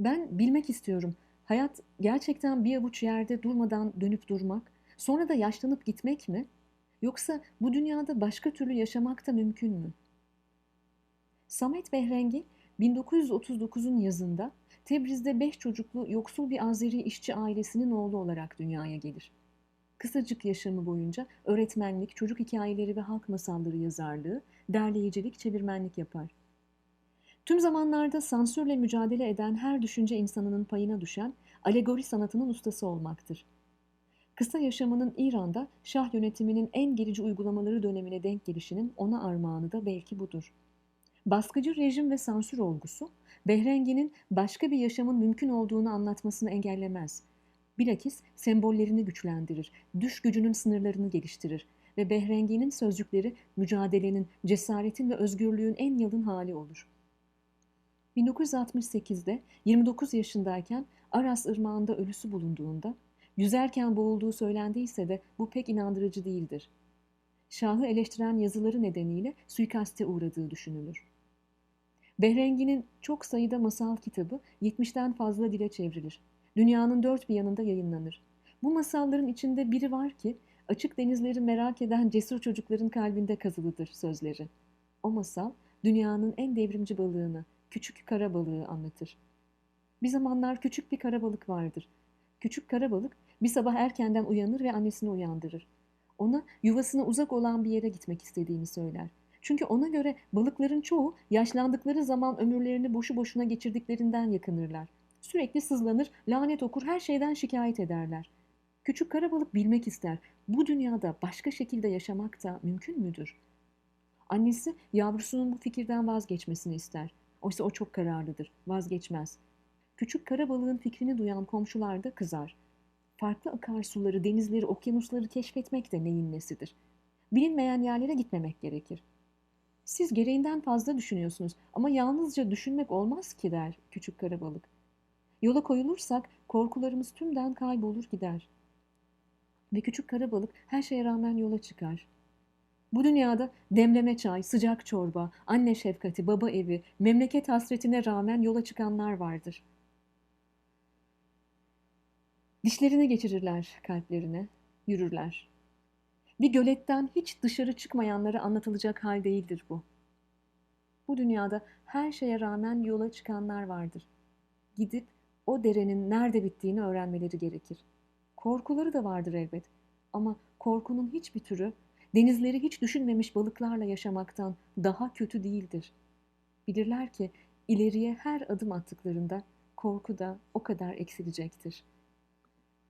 Ben bilmek istiyorum. Hayat gerçekten bir avuç yerde durmadan dönüp durmak, sonra da yaşlanıp gitmek mi? Yoksa bu dünyada başka türlü yaşamak da mümkün mü? Samet Behrengi 1939'un yazında Tebriz'de beş çocuklu yoksul bir Azeri işçi ailesinin oğlu olarak dünyaya gelir. Kısacık yaşamı boyunca öğretmenlik, çocuk hikayeleri ve halk masalları yazarlığı, derleyicilik, çevirmenlik yapar. Tüm zamanlarda sansürle mücadele eden her düşünce insanının payına düşen alegori sanatının ustası olmaktır. Kısa yaşamının İran'da şah yönetiminin en gerici uygulamaları dönemine denk gelişinin ona armağanı da belki budur. Baskıcı rejim ve sansür olgusu, Behrengi'nin başka bir yaşamın mümkün olduğunu anlatmasını engellemez. Bilakis sembollerini güçlendirir, düş gücünün sınırlarını geliştirir ve Behrengi'nin sözcükleri mücadelenin, cesaretin ve özgürlüğün en yalın hali olur. 1968'de 29 yaşındayken Aras Irmağı'nda ölüsü bulunduğunda, yüzerken boğulduğu söylendiyse de bu pek inandırıcı değildir. Şahı eleştiren yazıları nedeniyle suikaste uğradığı düşünülür. Behrengi'nin çok sayıda masal kitabı 70'ten fazla dile çevrilir. Dünyanın dört bir yanında yayınlanır. Bu masalların içinde biri var ki açık denizleri merak eden cesur çocukların kalbinde kazılıdır sözleri. O masal dünyanın en devrimci balığını, küçük kara balığı anlatır. Bir zamanlar küçük bir kara balık vardır. Küçük kara balık bir sabah erkenden uyanır ve annesini uyandırır. Ona yuvasına uzak olan bir yere gitmek istediğini söyler. Çünkü ona göre balıkların çoğu yaşlandıkları zaman ömürlerini boşu boşuna geçirdiklerinden yakınırlar. Sürekli sızlanır, lanet okur, her şeyden şikayet ederler. Küçük kara balık bilmek ister. Bu dünyada başka şekilde yaşamak da mümkün müdür? Annesi yavrusunun bu fikirden vazgeçmesini ister. Oysa o çok kararlıdır, vazgeçmez. Küçük kara balığın fikrini duyan komşular da kızar. Farklı akarsuları, denizleri, okyanusları keşfetmek de neyin nesidir? Bilinmeyen yerlere gitmemek gerekir. Siz gereğinden fazla düşünüyorsunuz ama yalnızca düşünmek olmaz ki der küçük kara balık. Yola koyulursak korkularımız tümden kaybolur gider. Ve küçük kara balık her şeye rağmen yola çıkar. Bu dünyada demleme çay, sıcak çorba, anne şefkati, baba evi, memleket hasretine rağmen yola çıkanlar vardır. Dişlerini geçirirler kalplerine, yürürler. Bir göletten hiç dışarı çıkmayanlara anlatılacak hal değildir bu. Bu dünyada her şeye rağmen yola çıkanlar vardır. Gidip o derenin nerede bittiğini öğrenmeleri gerekir. Korkuları da vardır elbet. Ama korkunun hiçbir türü denizleri hiç düşünmemiş balıklarla yaşamaktan daha kötü değildir. Bilirler ki ileriye her adım attıklarında korku da o kadar eksilecektir.''